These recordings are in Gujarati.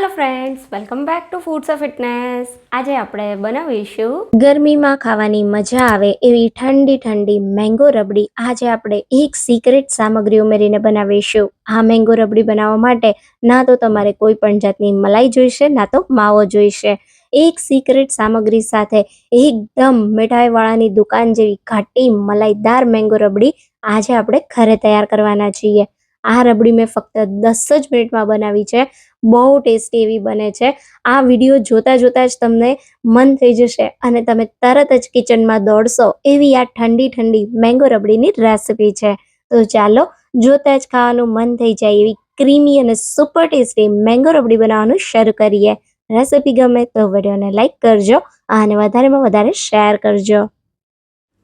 Hello friends welcome back to foods of fitness આજે આપણે બનાવીશું ગરમીમાં ખાવાની મજા આવે એવી ઠંડી ઠંડી મેંગો રબડી. આજે આપણે એક સિક્રેટ સામગ્રી ઉમેરીને બનાવીશું. આ મેંગો રબડી બનાવવા માટે ના તો તમારે કોઈ પણ જાતની મલાઈ જોઈશે, ના તો માવો જોઈશે. એક સિક્રેટ સામગ્રી સાથે એકદમ મીઠાઈવાળાની દુકાન જેવી ઘાટી મલાઈદાર મેંગો રબડી આજે આપણે ઘરે તૈયાર કરવાના છીએ. આ રબડી મેં ફક્ત દસ જ મિનિટમાં બનાવી છે. બહુ ટેસ્ટી એવી બને છે. આ વીડિયો જોતા જોતા જ તમને મન થઈ જશે અને તમે તરત જ કિચનમાં દોડશો એવી આ ઠંડી ઠંડી મેંગો રબડીની રેસિપી છે. તો ચાલો જોતા જ ખાવાનું મન થઈ જાય એવી ક્રીમી અને સુપર ટેસ્ટી મેંગો રબડી બનાવવાનું શરૂ કરીએ. રેસિપી ગમે તો વિડીયોને લાઇક કરજો અને વધારેમાં વધારે શેર કરજો.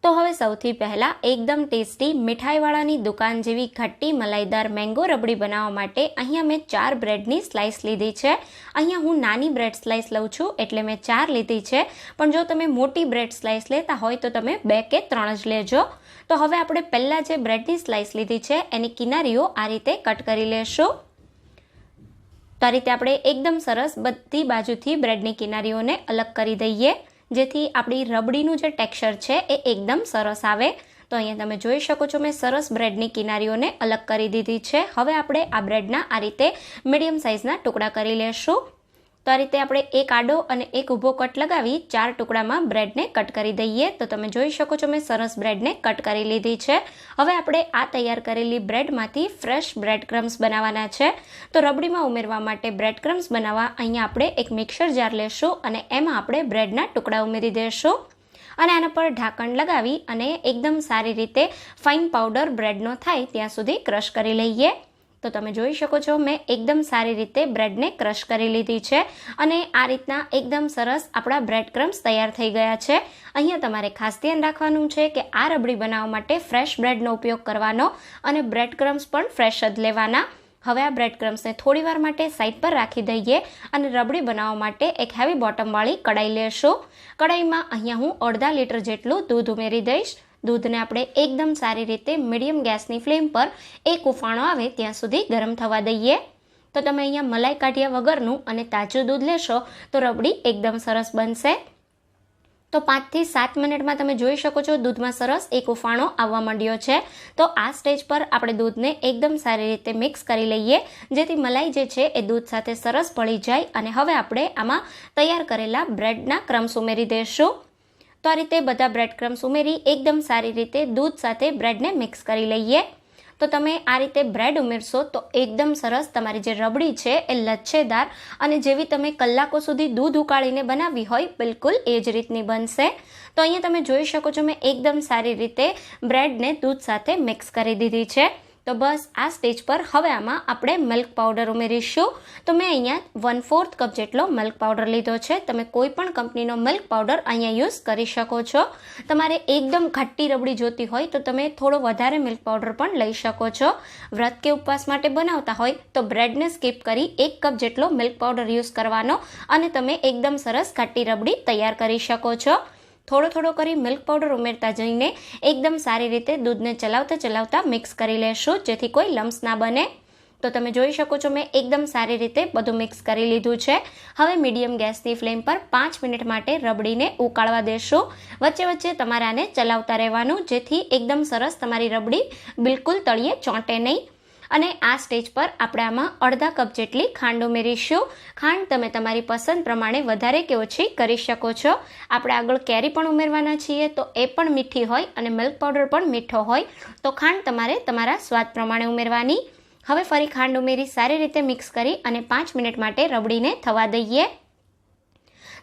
તો હવે સૌથી પહેલાં એકદમ ટેસ્ટી મીઠાઈવાળાની દુકાન જેવી ખટ્ટી મલાઈદાર મેંગો રબડી બનાવવા માટે અહીંયા મેં ચાર બ્રેડની સ્લાઇસ લીધી છે. અહીંયા હું નાની બ્રેડ સ્લાઇસ લઉં છું એટલે મેં ચાર લીધી છે. પણ જો તમે મોટી બ્રેડ સ્લાઇસ લેતા હોય તો તમે બે કે ત્રણ જ લેજો. તો હવે આપણે પહેલાં જે બ્રેડની સ્લાઇસ લીધી છે એની કિનારીઓ આ રીતે કટ કરી લેશું. તો આ રીતે આપણે એકદમ સરસ બધી બાજુથી બ્રેડની કિનારીઓને અલગ કરી દઈએ. જેથી આપણી રબડીનું જે ટેક્સચર છે એ એકદમ સરસ આવે. તો અહીંયા તમે જોઈ શકો છો મેં સરસ બ્રેડની કિનારીઓને અલગ કરી દીધી છે. હવે આપણે આ બ્રેડના આ રીતે મીડિયમ સાઇઝના ટુકડા કરી લેશું. તો આ રીતે આપણે એક આડો અને એક ઊભો કટ લગાવી ચાર ટુકડામાં બ્રેડને કટ કરી દઈએ. તો તમે જોઈ શકો છો મેં સરસ બ્રેડને કટ કરી લીધી છે. હવે આપણે આ તૈયાર કરેલી બ્રેડમાંથી ફ્રેશ બ્રેડ ક્રમ્સ બનાવવાના છે. તો રબડીમાં ઉમેરવા માટે બ્રેડ ક્રમ્સ બનાવવા અહીંયા આપણે એક મિક્સર જાર લેશું અને એમાં આપણે બ્રેડના ટુકડા ઉમેરી દઈશું અને આના પર ઢાંકણ લગાવી અને એકદમ સારી રીતે ફાઇન પાવડર બ્રેડનો થાય ત્યાં સુધી ક્રશ કરી લઈએ. તો તમે જોઈ શકો છો, મેં એકદમ સારી રીતે બ્રેડને ક્રશ કરી લીધી છે અને આ રીતના એકદમ સરસ આપણા બ્રેડ ક્રમ્સ તૈયાર થઈ ગયા છે. અહીંયા તમારે ખાસ ધ્યાન રાખવાનું છે કે આ રબડી બનાવવા માટે ફ્રેશ બ્રેડનો ઉપયોગ કરવાનો અને બ્રેડ ક્રમ્સ પણ ફ્રેશ જ લેવાના. હવે આ બ્રેડ ક્રમ્સને થોડી વાર માટે સાઈડ પર રાખી દઈએ અને રબડી બનાવવા માટે એક હેવી બોટમવાળી કડાઈ લેશું. કડાઈમાં અહીંયા હું અડધા લીટર જેટલું દૂધ ઉમેરી દઈશ. દૂધને આપણે એકદમ સારી રીતે મીડિયમ ગેસની ફ્લેમ પર એક ઉફાણો આવે ત્યાં સુધી ગરમ થવા દઈએ. તો તમે અહીંયા મલાઈ કાઢ્યા વગરનું અને તાજું દૂધ લેશો તો રબડી એકદમ સરસ બનશે. તો પાંચથી સાત મિનિટમાં તમે જોઈ શકો છો દૂધમાં સરસ એક ઉફાણો આવવા માંડ્યો છે. તો આ સ્ટેજ પર આપણે દૂધને એકદમ સારી રીતે મિક્સ કરી લઈએ. જેથી મલાઈ જે છે એ દૂધ સાથે સરસ ભળી જાય અને હવે આપણે આમાં તૈયાર કરેલા બ્રેડના ક્રમ્સ ઉમેરી દઈશું તો આ રીતે બધા બ્રેડ ક્રમ્સ ઉમેરી એકદમ સારી રીતે દૂધ સાથે બ્રેડને મિક્સ કરી લઈએ. તો તમે આ રીતે બ્રેડ ઉમેરશો તો એકદમ સરસ તમારી જે રબડી છે એ લચ્છેદાર અને જેવી તમે કલાકો સુધી દૂધ ઉકાળીને બનાવી હોય બિલકુલ એ જ રીતની બનશે. તો અહીંયા તમે જોઈ શકો છો મેં એકદમ સારી રીતે બ્રેડને દૂધ સાથે મિક્સ કરી દીધી છે. તો બસ આ સ્ટેજ પર હવે આમાં આપણે મિલ્ક પાવડર ઉમેરીશું. તો મેં અહીંયા વન ફોર્થ કપ જેટલો મિલ્ક પાવડર લીધો છે. તમે કોઈ પણ કંપનીનો મિલ્ક પાવડર અહીંયા યુઝ કરી શકો છો. તમારે એકદમ ઘટ્ટી રબડી જોતી હોય તો તમે થોડો વધારે મિલ્ક પાવડર પણ લઈ શકો છો. વ્રત કે ઉપવાસ માટે બનાવતા હોય તો બ્રેડને સ્કીપ કરી એક કપ જેટલો મિલ્ક પાવડર યુઝ કરવાનો અને તમે એકદમ સરસ ઘટ્ટી રબડી તૈયાર કરી શકો છો. થોડો થોડો કરી મિલ્ક પાવડર ઉમેરતા જઈને એકદમ સારી રીતે દૂધને ચલાવતા ચલાવતા મિક્સ કરી લેશું, જેથી કોઈ લમ્સ ના બને. તો તમે જોઈ શકો છો મેં એકદમ સારી રીતે બધું મિક્સ કરી લીધું છે. હવે મીડિયમ ગેસની ફ્લેમ પર પાંચ મિનિટ માટે રબડીને ઉકાળવા દેશું. વચ્ચે વચ્ચે તમારે આને ચલાવતા રહેવાનું, જેથી એકદમ સરસ તમારી રબડી બિલકુલ તળિયે ચોંટે નહીં. અને આ સ્ટેજ પર આપણે આમાં અડધા કપ જેટલી ખાંડ ઉમેરીશું. ખાંડ તમે તમારી પસંદ પ્રમાણે વધારે કે ઓછી કરી શકો છો. આપણે આગળ કેરી પણ ઉમેરવાના છીએ, તો એ પણ મીઠી હોય અને મિલ્ક પાવડર પણ મીઠો હોય. તો ખાંડ તમારે તમારા સ્વાદ પ્રમાણે ઉમેરવાની. હવે ફરી ખાંડ ઉમેરી સારી રીતે મિક્સ કરી અને પાંચ મિનિટ માટે રબડીને થવા દઈએ.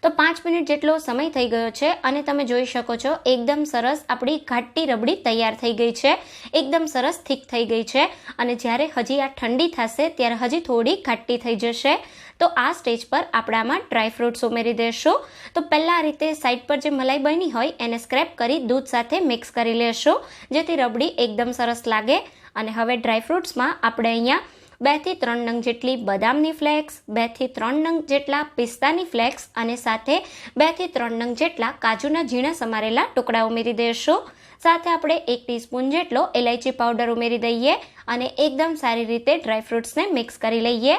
તો પાંચ મિનિટ જેટલો સમય થઈ ગયો છે અને તમે જોઈ શકો છો, એકદમ સરસ આપણી ઘાટી રબડી તૈયાર થઈ ગઈ છે, એકદમ સરસ થીક થઈ ગઈ છે અને જ્યારે હજી આ ઠંડી થશે ત્યારે હજી થોડી ઘાટી થઈ જશે. તો આ સ્ટેજ પર આપણામાં ડ્રાય ફ્રૂટ્સ ઉમેરી દેશું. તો પહેલાં આ રીતે સાઈડ પર જે મલાઈ બની હોય એને સ્ક્રેપ કરી દૂધ સાથે મિક્સ કરી લેશું, જેથી રબડી એકદમ સરસ લાગે. અને હવે ડ્રાય ફ્રૂટ્સમાં આપણે અહીંયા બેથી ત્રણ નંગ જેટલી બદામની ફ્લેક્સ, બેથી ત્રણ નંગ જેટલા પિસ્તાની ફ્લેક્સ અને સાથે બેથી ત્રણ નંગ જેટલા કાજુના ઝીણા સમારેલા ટુકડા ઉમેરી દેશો. સાથે આપણે એક ટીસ્પૂન જેટલો એલાયચી પાવડર ઉમેરી દઈએ અને એકદમ સારી રીતે ડ્રાયફ્રૂટ્સને મિક્સ કરી લઈએ.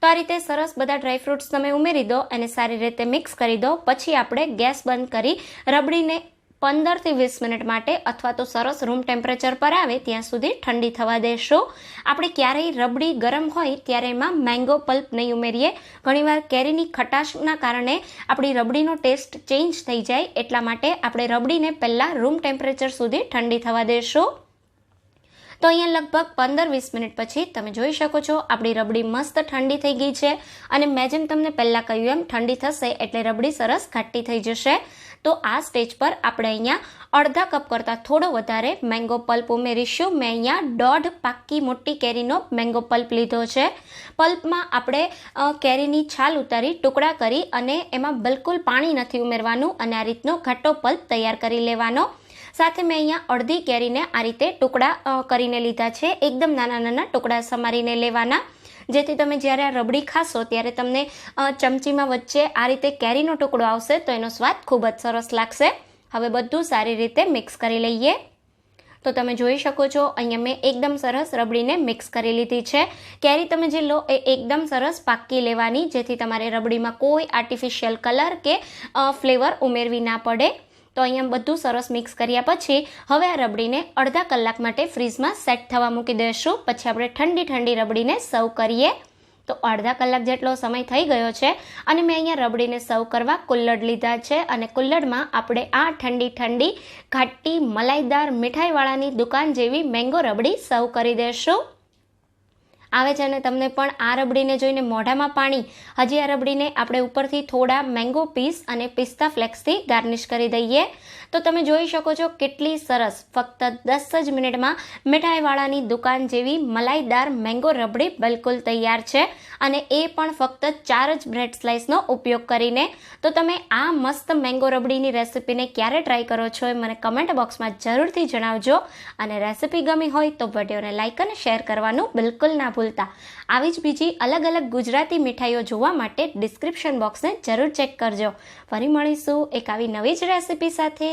તો આ રીતે સરસ બધા ડ્રાયફ્રૂટ્સ તમે ઉમેરી દો અને સારી રીતે મિક્સ કરી દો. પછી આપણે ગેસ બંધ કરી રબડીને પંદરથી વીસ મિનિટ માટે અથવા તો સરસ રૂમ ટેમ્પરેચર પર આવે ત્યાં સુધી ઠંડી થવા દેશો. આપણે ક્યારેય રબડી ગરમ હોય ત્યારે એમાં મેંગો પલ્પ નહીં ઉમેરીએ. ઘણીવાર કેરીની ખટાશના કારણે આપણી રબડીનો ટેસ્ટ ચેન્જ થઈ જાય, એટલા માટે આપણે રબડીને પહેલાં રૂમ ટેમ્પરેચર સુધી ઠંડી થવા દેશું. તો અહીંયા લગભગ પંદર વીસ મિનિટ પછી તમે જોઈ શકો છો, આપણી રબડી મસ્ત ઠંડી થઈ ગઈ છે. અને મેં જેમ તમને પહેલાં કહ્યું એમ, ઠંડી થશે એટલે રબડી સરસ ખાટી થઈ જશે. તો આ સ્ટેજ પર આપણે અહીંયા અડધા કપ કરતાં થોડો વધારે મેંગો પલ્પ ઉમેરીશું. મેં અહીંયા દોઢ પાકી મોટી કેરીનો મેંગો પલ્પ લીધો છે. પલ્પમાં આપણે કેરીની છાલ ઉતારી, ટુકડા કરી અને એમાં બિલકુલ પાણી નથી ઉમેરવાનું અને આ રીતનો ઘાટો પલ્પ તૈયાર કરી લેવાનો. સાથે મેં અહીંયા અડધી કેરીને આ રીતે ટુકડા કરીને લીધા છે. એકદમ નાના નાના ટુકડા સમારીને લેવાના. જેથી તમે જ્યારે આ રબડી ખાશો, ત્યારે તમને ચમચીમાં વચ્ચે આ રીતે કેરીનો ટુકડો આવશે, તો એનો સ્વાદ ખૂબ જ સરસ લાગશે. હવે બધું સારી રીતે મિક્સ કરી લઈએ. તો તમે જોઈ શકો છો, અહીંયા મેં એકદમ સરસ રબડીને મિક્સ કરી લીધી છે. કેરી તમે જે લો, એ એકદમ સરસ પાકી લેવાની, જેથી તમારે રબડીમાં કોઈ આર્ટિફિશિયલ કલર કે ફ્લેવર ઉમેરવી ના પડે. તો અહીંયા બધું સરસ મિક્સ કર્યા પછી હવે આ રબડીને અડધા કલાક માટે ફ્રીજમાં સેટ થવા મૂકી દઈશું. પછી આપણે ઠંડી ઠંડી રબડીને સર્વ કરીએ. તો અડધા કલાક જેટલો સમય થઈ ગયો છે અને મેં અહીંયા રબડીને સર્વ કરવા કુલ્લડ લીધા છે અને કુલ્લડમાં આપણે આ ઠંડી ઠંડી ઘાટી મલાઈદાર મીઠાઈવાળાની દુકાન જેવી મેંગો રબડી સર્વ કરી દેશું આવે છે અને તમને પણ આ રબડીને જોઈને મોઢામાં પાણી, હજી આ રબડીને આપણે ઉપરથી થોડા મેંગો પીસ અને પિસ્તા ફ્લેક્સથી ગાર્નિશ કરી દઈએ. તો તમે જોઈ શકો છો કેટલી સરસ. ફક્ત દસ જ મિનિટમાં મીઠાઈવાળાની દુકાન જેવી મલાઈદાર મેંગો રબડી બિલકુલ તૈયાર છે અને એ પણ ફક્ત ચાર જ બ્રેડ સ્લાઇસનો ઉપયોગ કરીને. તો તમે આ મસ્ત મેંગો રબડીની રેસિપીને ક્યારે ટ્રાય કરો છો એ મને કમેન્ટ બોક્સમાં જરૂરથી જણાવજો. અને રેસિપી ગમી હોય તો વિડીયોને લાઇક અને શેર કરવાનું બિલકુલ ના ભૂલતા. આવી જ બીજી અલગ અલગ ગુજરાતી મીઠાઈઓ જોવા માટે ડિસ્ક્રિપ્શન બોક્સને જરૂર ચેક કરજો. ફરી મળીશું એક આવી નવી જ રેસિપી સાથે.